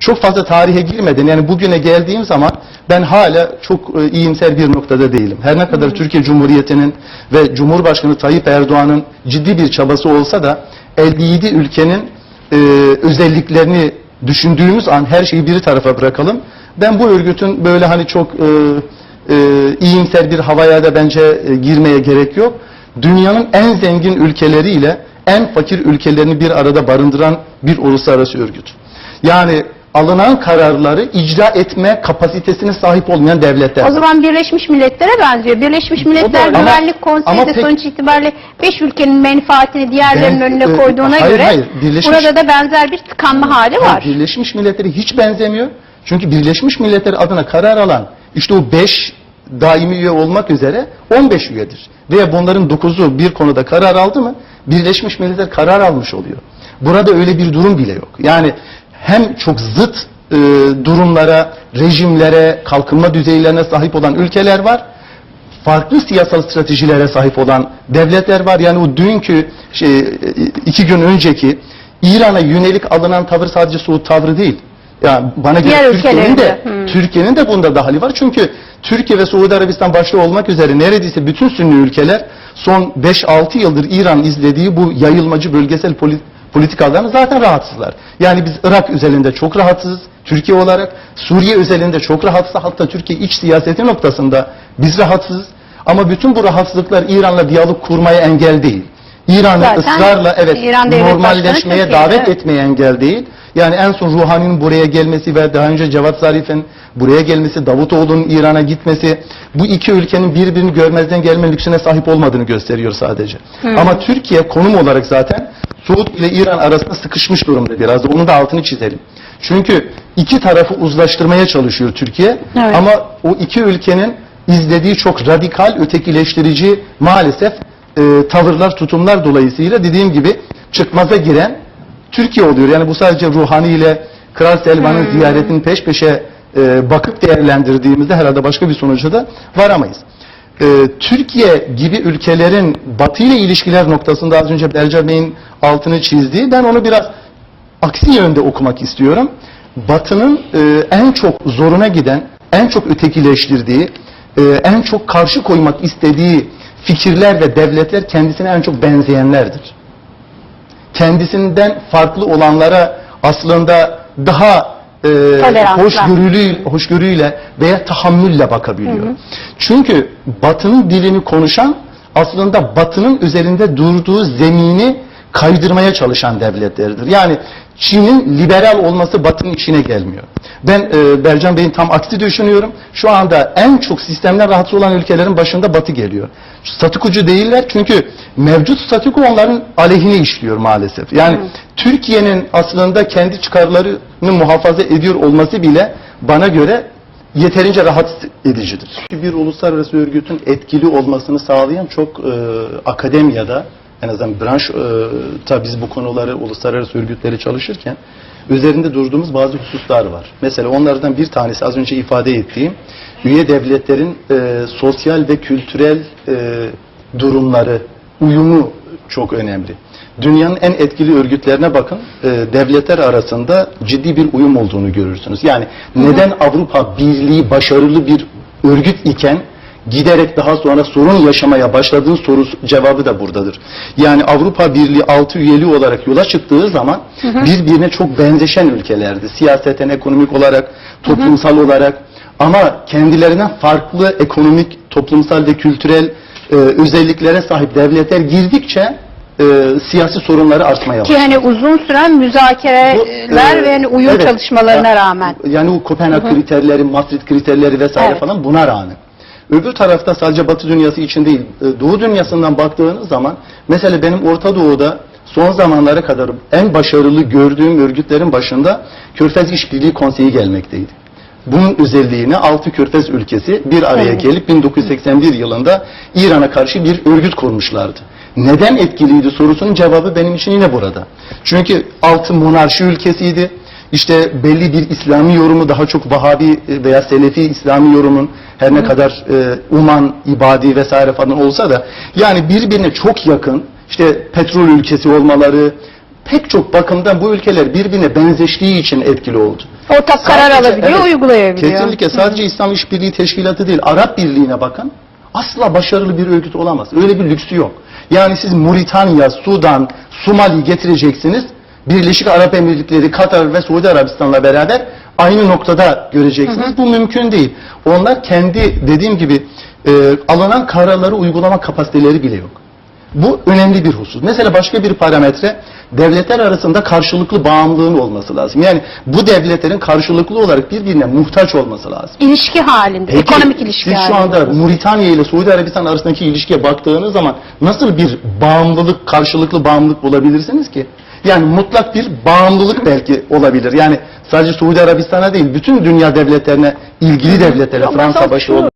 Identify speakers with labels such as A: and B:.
A: Çok fazla tarihe girmeden yani bugüne geldiğim zaman ben hala çok e, iyimser bir noktada değilim. Her ne kadar Türkiye Cumhuriyeti'nin ve Cumhurbaşkanı Tayyip Erdoğan'ın ciddi bir çabası olsa da 57 ülkenin e, özelliklerini düşündüğümüz an her şeyi bir tarafa bırakalım. Ben bu örgütün böyle hani çok e, e, iyimser bir havaya da bence e, girmeye gerek yok. Dünyanın en zengin ülkeleriyle en fakir ülkelerini bir arada barındıran bir uluslararası örgüt. Yani alınan kararları icra etme kapasitesine sahip olmayan devletler.
B: O zaman Birleşmiş Milletler'e benziyor. Birleşmiş Milletler
A: Ama-
B: Güvenlik Konseyi de
A: pek-
B: sonuç itibariyle 5 ülkenin menfaatini diğerlerinin
A: Ben-
B: önüne
A: e,
B: koyduğuna
A: hayır,
B: göre
A: hayır. Birleşmiş-
B: burada da benzer bir tıkanma hali var.
A: Birleşmiş Milletleri hiç benzemiyor. Çünkü Birleşmiş Milletler adına karar alan işte o 5 daimi üye olmak üzere 15 üyedir. Veya bunların 9'u bir konuda karar aldı mı Birleşmiş Milletler karar almış oluyor. Burada öyle bir durum bile yok. Yani hem çok zıt e, durumlara, rejimlere, kalkınma düzeylerine sahip olan ülkeler var farklı siyasal stratejilere sahip olan devletler var. Yani o dünkü şey, e, iki gün önceki İran'a yönelik alınan tavır sadece Suud tavrı değil. Yani bana göre Türkiye'nin de
B: hmm.
A: Türkiye'nin de bunda dahili var. Çünkü Türkiye ve Suudi Arabistan başta olmak üzere neredeyse bütün Sünni ülkeler son 5-6 yıldır İran izlediği bu yayılmacı bölgesel polit politikalarını zaten rahatsızlar. Yani biz Irak özelinde çok rahatsızız. Türkiye olarak Suriye özelinde çok rahatsız. Hatta Türkiye iç siyaseti noktasında biz rahatsızız. Ama bütün bu rahatsızlıklar İran'la diyalog kurmaya engel değil. İran'ı ısrarla evet
B: İran
A: normalleşmeye davet
B: evet.
A: etmeye engel değil. Yani en son Ruhani'nin buraya gelmesi ve daha önce Cevat Zarif'in buraya gelmesi, Davutoğlu'nun İran'a gitmesi bu iki ülkenin birbirini görmezden gelme lüksüne sahip olmadığını gösteriyor sadece. Ama Türkiye konum olarak zaten Suud ile İran arasında sıkışmış durumda biraz da onun da altını çizelim. Çünkü iki tarafı uzlaştırmaya çalışıyor Türkiye
B: Evet.
A: ama o iki ülkenin izlediği çok radikal, ötekileştirici maalesef e, tavırlar, tutumlar dolayısıyla dediğim gibi çıkmaza giren Türkiye oluyor. Yani bu sadece Ruhani ile Kral Selman'ın ziyaretini peş peşe e, bakıp değerlendirdiğimizde herhalde başka bir sonuca da varamayız. E, Türkiye gibi ülkelerin Batı ile ilişkiler noktasında az önce Belca Bey'in altını çizdiği ben onu biraz aksi yönde okumak istiyorum. Batı'nın e, en çok zoruna giden, en çok ötekileştirdiği, e, en çok karşı koymak istediği fikirler ve devletler kendisine en çok benzeyenlerdir. Kendisinden farklı olanlara aslında daha e,
B: Toleransla.
A: hoşgörülü, hoşgörüyle veya tahammülle bakabiliyor. Çünkü Batı'nın dilini konuşan aslında Batı'nın üzerinde durduğu zemini kaydırmaya çalışan devletlerdir. Yani Çin'in liberal olması Batı'nın içine gelmiyor. Ben e, Bercan Bey'in tam aksi düşünüyorum. Şu anda en çok sistemden rahatsız olan ülkelerin başında Batı geliyor. Statükocu değiller çünkü mevcut statüko onların aleyhine işliyor maalesef. Yani Türkiye'nin aslında kendi çıkarlarını muhafaza ediyor olması bile bana göre yeterince rahatsız edicidir. Bir uluslararası örgütün etkili olmasını sağlayan çok e, akademiyada en azından branş e, ta biz bu konuları uluslararası örgütleri çalışırken üzerinde durduğumuz bazı hususlar var. Mesela onlardan bir tanesi az önce ifade ettiğim üye devletlerin e, sosyal ve kültürel e, durumları, uyumu çok önemli. Dünyanın en etkili örgütlerine bakın, e, devletler arasında ciddi bir uyum olduğunu görürsünüz. Yani neden Avrupa Birliği başarılı bir örgüt iken giderek daha sonra sorun yaşamaya başladığın soru cevabı da buradadır. Yani Avrupa Birliği altı üyeli olarak yola çıktığı zaman birbirine çok benzeşen ülkelerdi. Siyaseten, ekonomik olarak, toplumsal olarak ama kendilerinden farklı ekonomik, toplumsal ve kültürel e, özelliklere sahip devletler girdikçe e, siyasi sorunları artmaya
B: Ki
A: başladı.
B: hani uzun süren
A: Bu,
B: müzakereler
A: e,
B: ve hani uyum
A: evet.
B: çalışmalarına rağmen.
A: Yani o Kopenhag kriterleri, Maastricht kriterleri vesaire
B: Evet.
A: falan buna rağmen. Öbür tarafta sadece Batı dünyası için değil, e, Doğu dünyasından baktığınız zaman mesela benim Orta Doğu'da son zamanlara kadar en başarılı gördüğüm örgütlerin başında Körfez İşbirliği Konseyi gelmekteydi. Bunun özelliğini altı körfez ülkesi bir araya gelip 1981 yılında İran'a karşı bir örgüt kurmuşlardı. Neden etkiliydi sorusunun cevabı benim için yine burada. Çünkü altı monarşi ülkesiydi. İşte belli bir İslami yorumu daha çok Vahabi veya Selefi İslami yorumun her ne kadar e, uman, ibadi vesaire falan olsa da yani birbirine çok yakın işte petrol ülkesi olmaları pek çok bakımdan bu ülkeler birbirine benzeştiği için etkili oldu.
B: Ortak karar
A: Sadece-
B: alabiliyor,
A: evet,
B: uygulayabiliyor.
A: Kesinlikle sadece İslam İşbirliği Teşkilatı değil, Arap Birliği'ne bakın. Asla başarılı bir örgüt olamaz. Öyle bir lüksü yok. Yani siz Moritanya, Sudan, Somali getireceksiniz. Birleşik Arap Emirlikleri, Katar ve Suudi Arabistan'la beraber aynı noktada göreceksiniz. Bu mümkün değil. Onlar kendi dediğim gibi e, alınan kararları uygulama kapasiteleri bile yok. Bu önemli bir husus. Mesela başka bir parametre devletler arasında karşılıklı bağımlılığın olması lazım. Yani bu devletlerin karşılıklı olarak birbirine muhtaç olması lazım.
B: İlişki halinde,
A: Peki,
B: ekonomik ilişki
A: siz şu
B: halinde.
A: anda Moritanya ile Suudi Arabistan arasındaki ilişkiye baktığınız zaman nasıl bir bağımlılık, karşılıklı bağımlılık bulabilirsiniz ki? Yani mutlak bir bağımlılık belki olabilir. Yani sadece Suudi Arabistan'a değil, bütün dünya devletlerine, ilgili devletlere, Fransa başı
B: şu-
A: olmak